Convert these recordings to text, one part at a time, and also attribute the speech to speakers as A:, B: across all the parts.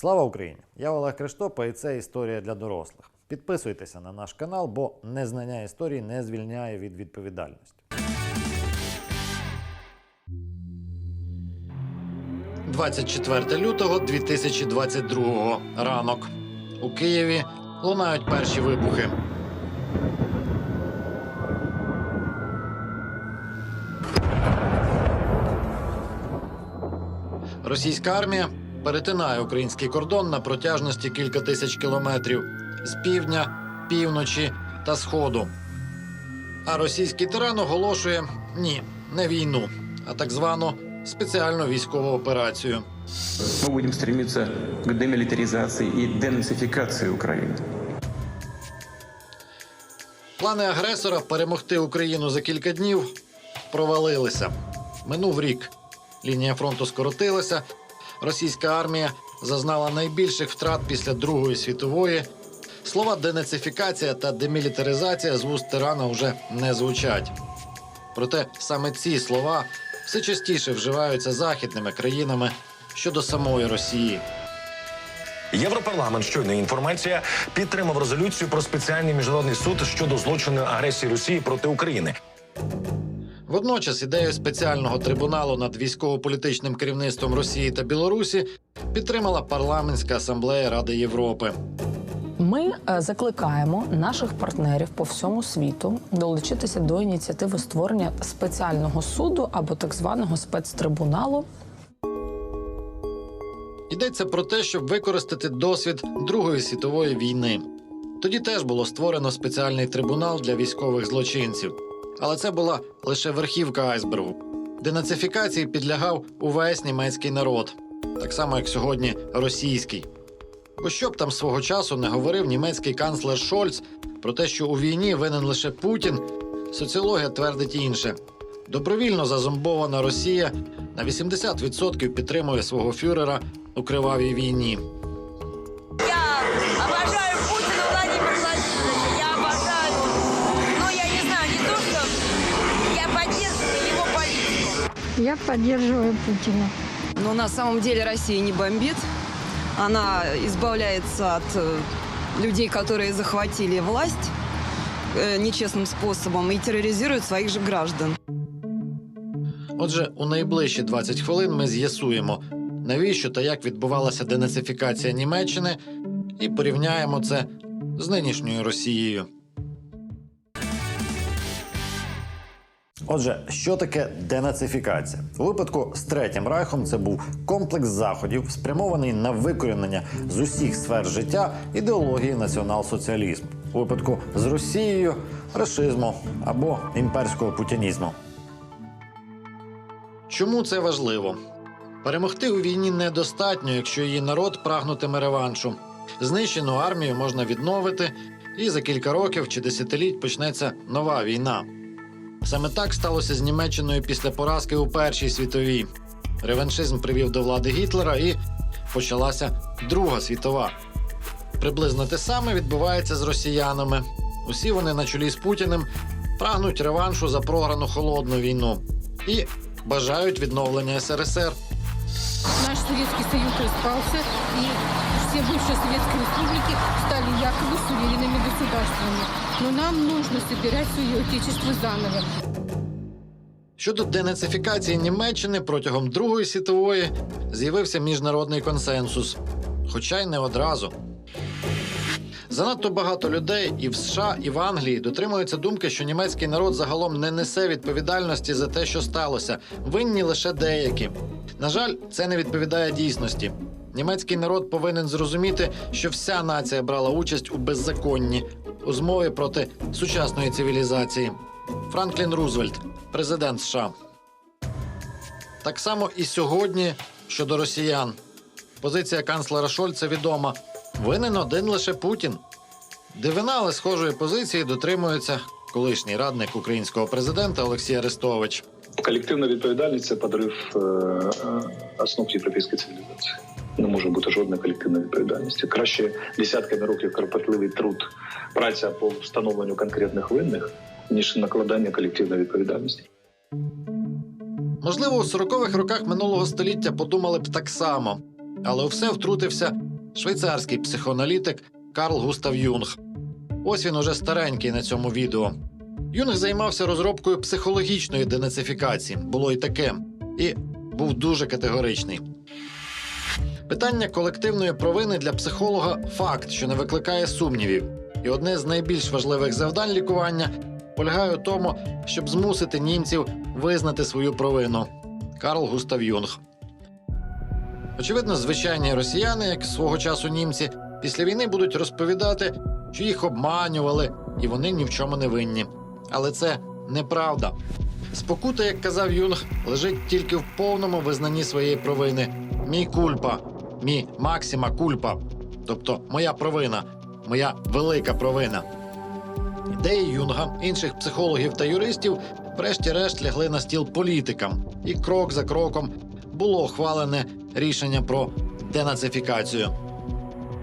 A: Слава Україні! Я Олег Криштопа, і це історія для дорослих. Підписуйтеся на наш канал, бо незнання історії не звільняє від відповідальності. 24 лютого 2022 ранок. У Києві лунають перші вибухи. Російська армія перетинає український кордон на протяжності кілька тисяч кілометрів з півдня, півночі та сходу. А російський тиран оголошує ні, не війну, а так звану спеціальну військову операцію.
B: Мы будем стремиться к демилитаризации и денацификации Украины.
A: Плани агресора перемогти Україну за кілька днів провалилися. Минув рік. Лінія фронту скоротилася. Російська армія зазнала найбільших втрат після Другої світової. Слова денацифікація та демілітаризація з вуст тирана вже не звучать. Проте саме ці слова все частіше вживаються західними країнами щодо самої Росії.
C: Європарламент щойно інформація підтримав резолюцію про спеціальний міжнародний суд щодо злочину агресії Росії проти України.
A: Водночас ідею спеціального трибуналу над військово-політичним керівництвом Росії та Білорусі підтримала парламентська асамблея Ради Європи.
D: Ми е, закликаємо наших партнерів по всьому світу долучитися до ініціативи створення спеціального суду або так званого спецтрибуналу
A: Йдеться про те, щоб використати досвід Другої світової війни. Тоді теж було створено спеціальний трибунал для військових злочинців. Але це була лише верхівка айсбергу. Денацифікації підлягав увесь німецький народ, так само як сьогодні російський. Бо що б там свого часу не говорив німецький канцлер Шольц про те, що у війні винен лише Путін, соціологія твердить інше. Добровільно зазомбована Росія на 80% підтримує свого фюрера у кривавій війні.
E: Я поддерживаю
F: Путина.
G: Но на самом деле Россия не бомбит. Она избавляется от э, людей, которые захватили власть э, нечестным способом и терроризирует своих же граждан.
A: Отже, у найближчі 20 хвилин ми з'ясуємо, навіщо та як відбувалася денацифікація Німеччини, і порівняємо це з нинішньою Росією. Отже, що таке денацифікація? У випадку з Третім Райхом це був комплекс заходів, спрямований на викорінення з усіх сфер життя ідеології націонал-соціалізму. У випадку з Росією рашизму або імперського путінізму. Чому це важливо? Перемогти у війні недостатньо, якщо її народ прагнутиме реваншу. Знищену армію можна відновити, і за кілька років чи десятиліть почнеться нова війна. Саме так сталося з Німеччиною після поразки у Першій світовій. Реваншизм привів до влади Гітлера і почалася Друга світова. Приблизно те саме відбувається з росіянами. Усі вони на чолі з Путіним прагнуть реваншу за програну холодну війну і бажають відновлення СРСР.
F: Наш Советский Союз распался, и все бывшие советские республики стали якобы суверенными государствами. Но нам нужно собирать свое отечество заново.
A: Щодо денацифікації Німеччини протягом Другої світової з'явився міжнародний консенсус, хоча й не одразу. Занадто багато людей і в США, і в Англії дотримуються думки, що німецький народ загалом не несе відповідальності за те, що сталося. Винні лише деякі. На жаль, це не відповідає дійсності. Німецький народ повинен зрозуміти, що вся нація брала участь у беззаконні, у змові проти сучасної цивілізації. Франклін Рузвельт, президент США. Так само і сьогодні щодо росіян. Позиція канцлера Шольца відома: винен один лише Путін. Дивина, але схожої позиції дотримується колишній радник українського президента Олексій Арестович.
H: Колективна відповідальність це подрив е, е, основ європейської цивілізації. Не може бути жодної колективної відповідальності. Краще десятками років кропотливий труд, праця по встановленню конкретних винних, ніж накладання колективної відповідальності.
A: Можливо, у 40-х роках минулого століття подумали б так само, але у все втрутився швейцарський психоаналітик Карл Густав Юнг. Ось він уже старенький на цьому відео. Юнг займався розробкою психологічної денацифікації, було і таке, і був дуже категоричний. Питання колективної провини для психолога факт, що не викликає сумнівів. І одне з найбільш важливих завдань лікування полягає у тому, щоб змусити німців визнати свою провину. Карл Густав Юнг. Очевидно, звичайні росіяни, як свого часу німці, після війни будуть розповідати, що їх обманювали і вони ні в чому не винні. Але це неправда. Спокута, як казав Юнг, лежить тільки в повному визнанні своєї провини. Мій кульпа, мій максима кульпа, тобто моя провина, моя велика провина. Ідеї Юнга, інших психологів та юристів, врешті-решт лягли на стіл політикам, і крок за кроком було ухвалене рішення про денацифікацію.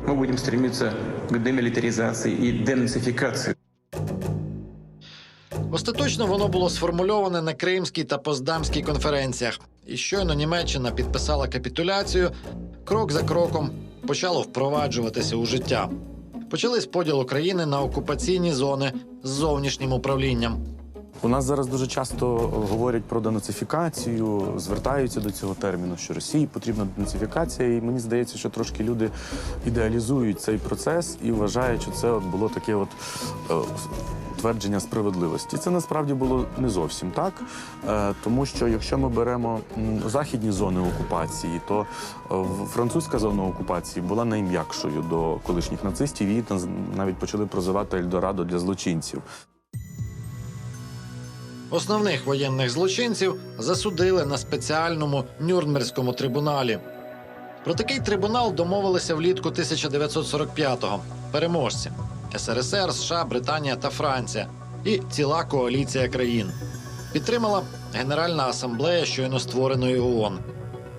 B: Мы будем стремиться к демилитаризации и денацификации.
A: Остаточно воно було сформульоване на Кримській та Поздамській конференціях, і щойно Німеччина підписала капітуляцію, крок за кроком почало впроваджуватися у життя. Почались поділ України на окупаційні зони з зовнішнім управлінням.
I: У нас зараз дуже часто говорять про денацифікацію, звертаються до цього терміну, що Росії потрібна денацифікація, і мені здається, що трошки люди ідеалізують цей процес і вважають, що це от було таке от е, твердження справедливості. Це насправді було не зовсім так, е, тому що якщо ми беремо західні зони окупації, то е, французька зона окупації була найм'якшою до колишніх нацистів. Її навіть почали прозивати Ельдорадо для злочинців.
A: Основних воєнних злочинців засудили на спеціальному Нюрнберзькому трибуналі. Про такий трибунал домовилися влітку 1945-го переможці СРСР, США, Британія та Франція і ціла коаліція країн. Підтримала Генеральна асамблея щойно створеної ООН.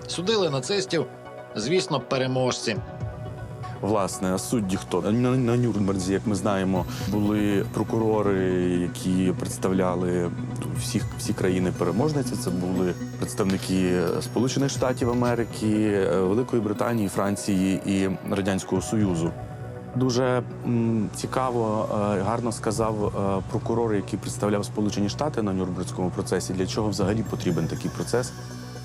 A: Судили нацистів, звісно, переможці.
I: Власне, судді хто на, на Нюрнберзі, як ми знаємо, були прокурори, які представляли всіх всі країни переможниці. Це були представники Сполучених Штатів Америки, е, Великої Британії, Франції і Радянського Союзу. Дуже цікаво, е, гарно сказав е, прокурор, який представляв Сполучені Штати на Нюрнберзькому процесі, для чого взагалі потрібен такий процес.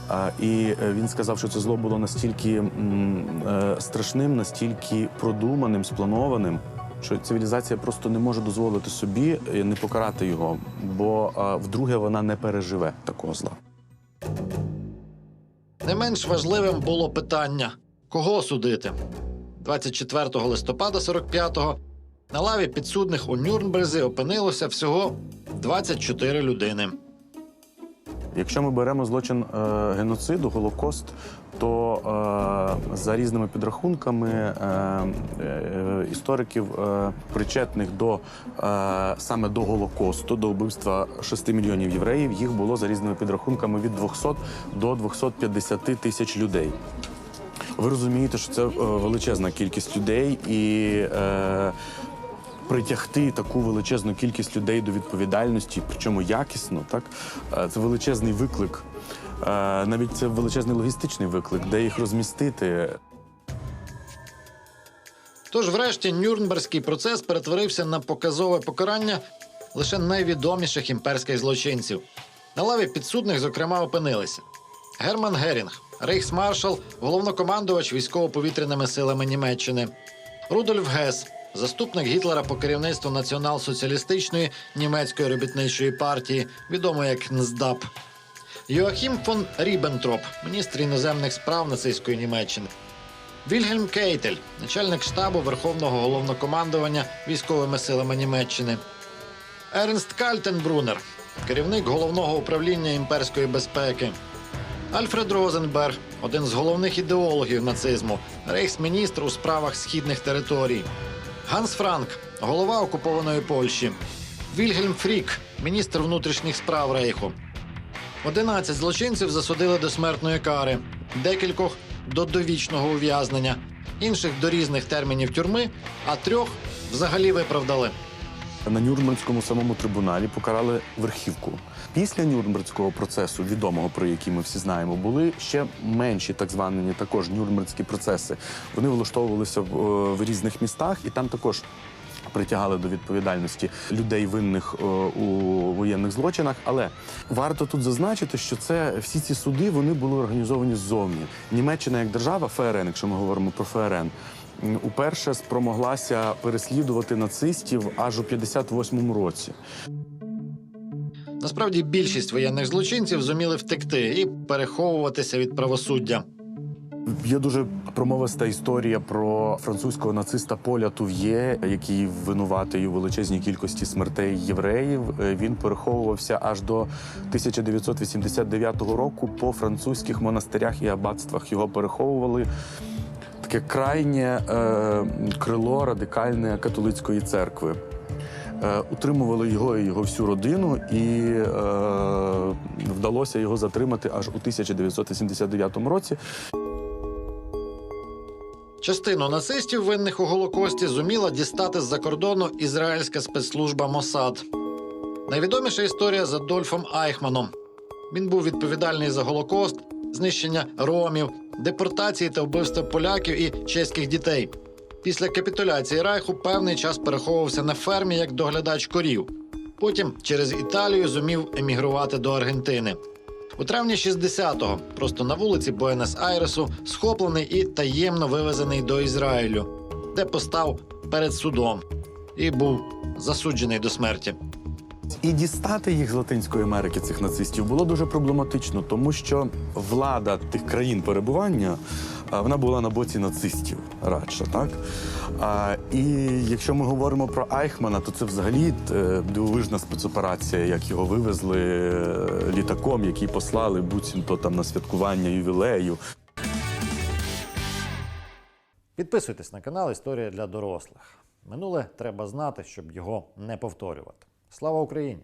I: А, І е, він сказав, що це зло було настільки е, страшним, настільки продуманим, спланованим, що цивілізація просто не може дозволити собі е, не покарати його, бо е, вдруге вона не переживе такого зла.
A: Не менш важливим було питання, кого судити. 24 листопада 45-го на лаві підсудних у Нюрнберзі опинилося всього 24 людини.
I: Якщо ми беремо злочин е, геноциду, голокост, то е, за різними підрахунками е, е, істориків, е, причетних до е, саме до голокосту, до вбивства 6 мільйонів євреїв, їх було за різними підрахунками від 200 до 250 тисяч людей. Ви розумієте, що це е, величезна кількість людей і. Е, Притягти таку величезну кількість людей до відповідальності, причому якісно, так е, це величезний виклик. Е, Навіть це величезний логістичний виклик, де їх розмістити.
A: Тож, врешті, Нюрнберзький процес перетворився на показове покарання лише найвідоміших імперських злочинців. На лаві підсудних, зокрема, опинилися Герман Герінг, рейхсмаршал, головнокомандувач військово-повітряними силами Німеччини, Рудольф Гес, заступник Гітлера по керівництву націонал-соціалістичної німецької робітничої партії, відомої як НСДАП, Йоахім фон Ріббентроп, міністр іноземних справ нацистської Німеччини. Вільгельм Кейтель, начальник штабу Верховного головнокомандування військовими силами Німеччини. Ернст Кальтенбрунер, керівник головного управління імперської безпеки. Альфред Розенберг, один з головних ідеологів нацизму, рейхсміністр у справах східних територій. Ганс Франк, голова окупованої Польщі. Вільгельм Фрік, міністр внутрішніх справ Рейху. 11 злочинців засудили до смертної кари, декількох до довічного ув'язнення, інших до різних термінів тюрми, а трьох взагалі виправдали.
I: На Нюрнберзькому самому трибуналі покарали верхівку. Після Нюрнберзького процесу, відомого про який ми всі знаємо, були ще менші так звані також Нюрнберзькі процеси. Вони влаштовувалися в, е, в різних містах, і там також притягали до відповідальності людей винних е, у воєнних злочинах. Але варто тут зазначити, що це всі ці суди вони були організовані ззовні. Німеччина як держава, ФРН, якщо ми говоримо про ФРН. Уперше спромоглася переслідувати нацистів аж у 58-му році.
A: Насправді більшість воєнних злочинців зуміли втекти і переховуватися від правосуддя.
I: Є дуже промовиста історія про французького нациста Поля Тув'є, який винуватий у величезній кількості смертей євреїв. Е, Він переховувався аж до 1989 року по французьких монастирях і аббатствах. Його переховували таке крайнє е, крило радикальне католицької церкви. Е, Утримували його і його всю родину, і е, вдалося його затримати аж у 1989 році.
A: Частину нацистів, винних у Голокості, зуміла дістати з-за кордону ізраїльська спецслужба Мосад. Найвідоміша історія з Адольфом Айхманом. Він був відповідальний за Голокост, знищення ромів, депортації та вбивства поляків і чеських дітей. Після капітуляції Райху певний час переховувався на фермі як доглядач корів. Потім через Італію зумів емігрувати до Аргентини. У травні 60-го, просто на вулиці Буенос-Айресу, схоплений і таємно вивезений до Ізраїлю, де постав перед судом і був засуджений до смерті.
I: І дістати їх з Латинської Америки, цих нацистів, було дуже проблематично, тому що влада тих країн перебування вона була на боці нацистів радше, так? А, і якщо ми говоримо про Айхмана, то це взагалі е, дивовижна спецоперація, як його вивезли е, літаком, який послали буцімто там на святкування ювілею.
A: Підписуйтесь на канал Історія для дорослих. Минуле треба знати, щоб його не повторювати. Слава Україні!